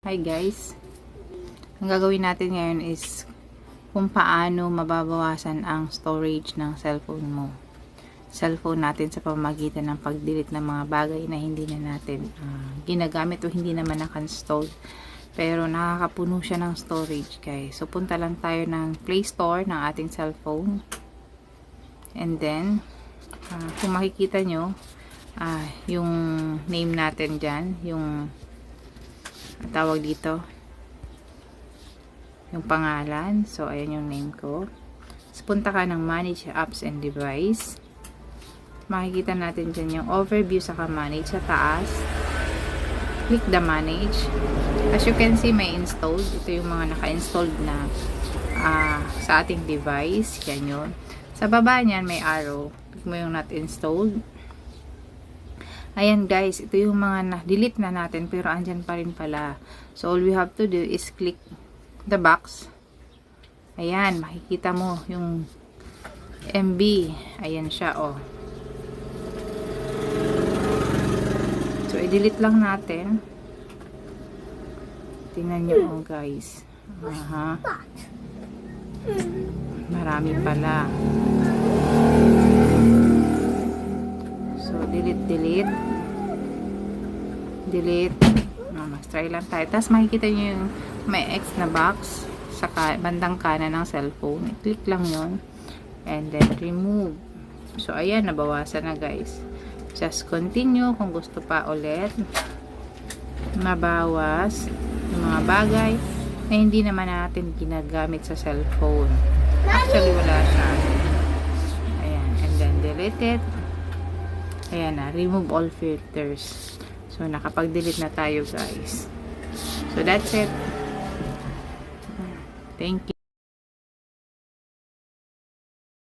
Hi guys. Ang gagawin natin ngayon is kung paano mababawasan ang storage ng cellphone mo. Cellphone natin sa pamamagitan ng pag-delete ng mga bagay na hindi na natin ah, ginagamit o hindi naman naka-install. Pero nakakapuno siya ng storage guys. So punta lang tayo ng Play Store ng ating cellphone. And then, ah, kung makikita nyo, ah, yung name natin dyan, yung tawag dito. Yung pangalan. So ayan yung name ko. So, punta ka ng manage apps and device. Makikita natin dyan yung overview sa manage sa taas. Click the manage. As you can see may installed. Ito yung mga naka-installed na ah, sa ating device. Yan yun. Sa baba niyan may arrow. Click mo yung not installed Ayan guys, ito yung mga na-delete na natin pero andyan pa rin pala. So all we have to do is click the box. Ayan, makikita mo yung MB. Ayan siya oh. So i-delete lang natin. Tingnan nyo oh guys. Aha. Marami pala. Delete. No, mas-try lang tayo. Tapos, makikita nyo yung may X na box sa ka bandang kanan ng cellphone. I-click lang yon And then, remove. So, ayan, nabawasan na guys. Just continue kung gusto pa ulit. Mabawas yung mga bagay na hindi naman natin ginagamit sa cellphone. Actually, wala siya. Ayan. And then, delete it. Ayan na, remove all filters. So, nakapag-delete na tayo, guys. So, that's it. Thank you.